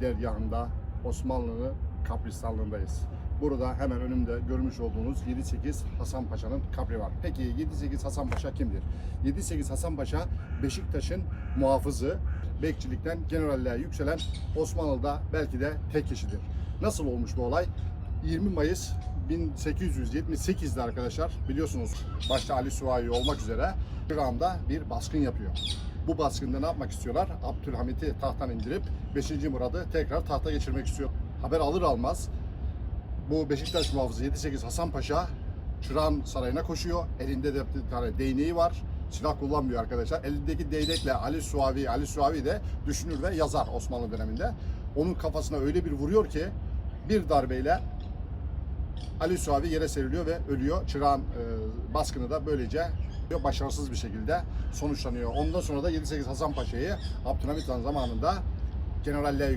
dergahında Osmanlı'nın kabristanlığındayız. Burada hemen önümde görmüş olduğunuz 7-8 Hasan Paşa'nın kabri var. Peki 7-8 Hasan Paşa kimdir? 7-8 Hasan Paşa Beşiktaş'ın muhafızı, bekçilikten generalliğe yükselen Osmanlı'da belki de tek kişidir. Nasıl olmuş bu olay? 20 Mayıs 1878'de arkadaşlar biliyorsunuz başta Ali Suvayi olmak üzere İran'da bir baskın yapıyor. Bu baskında ne yapmak istiyorlar? Abdülhamit'i tahttan indirip 5. Murad'ı tekrar tahta geçirmek istiyor. Haber alır almaz bu Beşiktaş muhafızı 7-8 Hasan Paşa Çırağan Sarayı'na koşuyor. Elinde de bir tane değneği var. Silah kullanmıyor arkadaşlar. Elindeki değnekle Ali Suavi, Ali Suavi de düşünür ve yazar Osmanlı döneminde. Onun kafasına öyle bir vuruyor ki bir darbeyle Ali Suavi yere seriliyor ve ölüyor. Çırağan e, baskını da böylece başarısız bir şekilde sonuçlanıyor. Ondan sonra da 7-8 Hasan Paşa'yı Abdülhamit Han zamanında generalliğe